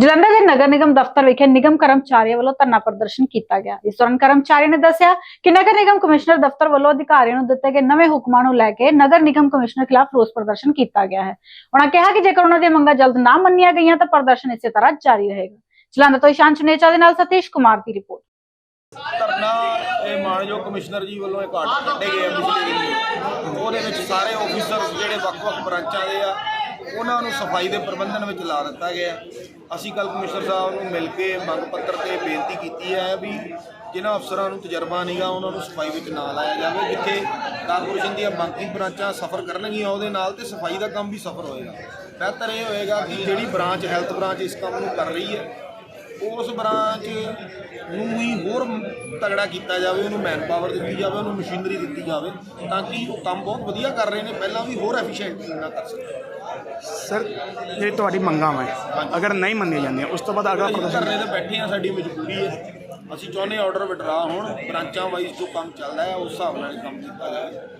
ਜਲੰਧਰ ਦੇ ਨਗਰ ਨਿਗਮ ਦਫ਼ਤਰ ਵਿਖੇ ਨਿਗਮ ਕਰਮਚਾਰੀਆਂ ਵੱਲੋਂ ਧਰਨਾ ਪ੍ਰਦਰਸ਼ਨ ਕੀਤਾ ਗਿਆ। ਇਸ ਦੌਰਾਨ ਕਰਮਚਾਰੀ ਨੇ ਦੱਸਿਆ ਕਿ ਨਗਰ ਨਿਗਮ ਕਮਿਸ਼ਨਰ ਦਫ਼ਤਰ ਵੱਲੋਂ ਅਧਿਕਾਰੀਆਂ ਨੂੰ ਦਿੱਤੇ ਗਏ ਨਵੇਂ ਹੁਕਮਾਂ ਨੂੰ ਲੈ ਕੇ ਨਗਰ ਨਿਗਮ ਕਮਿਸ਼ਨਰ ਖਿਲਾਫ ਰੋਸ ਪ੍ਰਦਰਸ਼ਨ ਕੀਤਾ ਗਿਆ ਹੈ। ਉਹਨਾਂ ਕਿਹਾ ਕਿ ਜੇਕਰ ਉਹਨਾਂ ਦੀਆਂ ਮੰਗਾਂ ਜਲਦ ਨਾ ਮੰਨੀਆਂ ਗਈਆਂ ਤਾਂ ਪ੍ਰਦਰਸ਼ਨ ਇਸੇ ਤਰ੍ਹਾਂ ਜਾਰੀ ਰਹੇਗਾ। ਜਲੰਧਰ ਤੋਂ ਇਸ਼ਾਨ ਚੁਨੇਚਾ ਦੇ ਨਾਲ ਸਤੀਸ਼ ਕੁਮਾਰ ਦੀ ਰਿਪੋਰਟ। ਧਰਨਾ ਇਹ ਮਾਨਯੋਗ ਕਮਿਸ਼ਨਰ ਜੀ ਵੱਲੋਂ ਇੱਕ ਆਰਡਰ ਕੱਢੇ ਗਏ ਆ ਪਿਛਲੇ ਦਿਨ ਉਹਦੇ ਵਿੱਚ ਸਾਰੇ ਆਫੀਸਰ ਜਿਹੜੇ ਵੱਖ-ਵੱਖ ਬ੍ਰਾਂਚਾਂ ਦੇ ਆ, ਉਹਨਾਂ ਨੂੰ ਸਫ਼ਾਈ ਦੇ ਪ੍ਰਬੰਧਨ ਵਿੱਚ ਲਾ ਦਿੱਤਾ ਗਿਆ। ਅਸੀਂ ਕੱਲ ਕਮਿਸ਼ਨਰ ਸਾਹਿਬ ਨੂੰ ਮਿਲ ਕੇ ਮੰਗ ਪੱਤਰ ਤੇ ਬੇਨਤੀ ਕੀਤੀ ਹੈ ਵੀ ਜਿਨ੍ਹਾਂ ਅਫਸਰਾਂ ਨੂੰ ਤਜਰਬਾ ਨਹੀਂਗਾ, ਉਹਨਾਂ ਨੂੰ ਸਫ਼ਾਈ ਵਿੱਚ ਨਾ ਲਾਇਆ ਜਾਵੇ, ਜਿੱਥੇ ਕਾਰਪੋਰੇਸ਼ਨ ਦੀਆਂ ਬਾਕੀ ਬ੍ਰਾਂਚਾਂ ਸਫਰ ਕਰਨਗੀਆਂ, ਉਹਦੇ ਨਾਲ ਤੇ ਸਫ਼ਾਈ ਦਾ ਕੰਮ ਵੀ ਸਫਰ ਹੋਏਗਾ। ਬਿਹਤਰ ਇਹ ਹੋਏਗਾ ਕਿ ਜਿਹੜੀ ਬ੍ਰਾਂਚ, ਹੈਲਥ ਬ੍ਰਾਂਚ ਇਸ ਕੰਮ ਨੂੰ ਕਰ ਰਹੀ ਹੈ ਉਸ ਬ੍ਰਾਂਚ ਨੂੰ ਵੀ ਹੋਰ ਤਗੜਾ ਕੀਤਾ ਜਾਵੇ ਉਹਨੂੰ ਮੈਨ ਪਾਵਰ ਦਿੱਤੀ ਜਾਵੇ ਉਹਨੂੰ ਮਸ਼ੀਨਰੀ ਦਿੱਤੀ ਜਾਵੇ ਤਾਂ ਕਿ ਉਹ ਕੰਮ ਬਹੁਤ ਵਧੀਆ ਕਰ ਰਹੇ ਨੇ ਪਹਿਲਾਂ ਵੀ ਹੋਰ ਐਫੀਸ਼ੀਐਂਟ ਨਾਲ ਕਰ ਸਕਣ। ਸਰ ਇਹ ਤੁਹਾਡੀ ਮੰਗਾਂ ਵਾ। ਅਗਰ ਨਹੀਂ ਮੰਨੀਆਂ ਜਾਂਦੀਆਂ ਉਸ ਤੋਂ ਬਾਅਦ ਅਗਲਾ ਪ੍ਰਦਰਸ਼ਨ ਧਰਨੇ ਤੇ ਬੈਠੇ ਆ ਸਾਡੀ ਮਜਬੂਰੀ ਹੈ। ਅਸੀਂ ਚਾਹੁੰਦੇ ਆਰਡਰ ਵਿਡਰਾ ਹੋਣ ਬ੍ਰਾਂਚਾਂ ਵਾਈਜ਼ ਜੋ ਕੰਮ ਚੱਲਦਾ ਹੈ ਉਸ ਹਿਸਾਬ ਨਾਲ ਕੰਮ ਕੀਤਾ ਜਾਵੇ।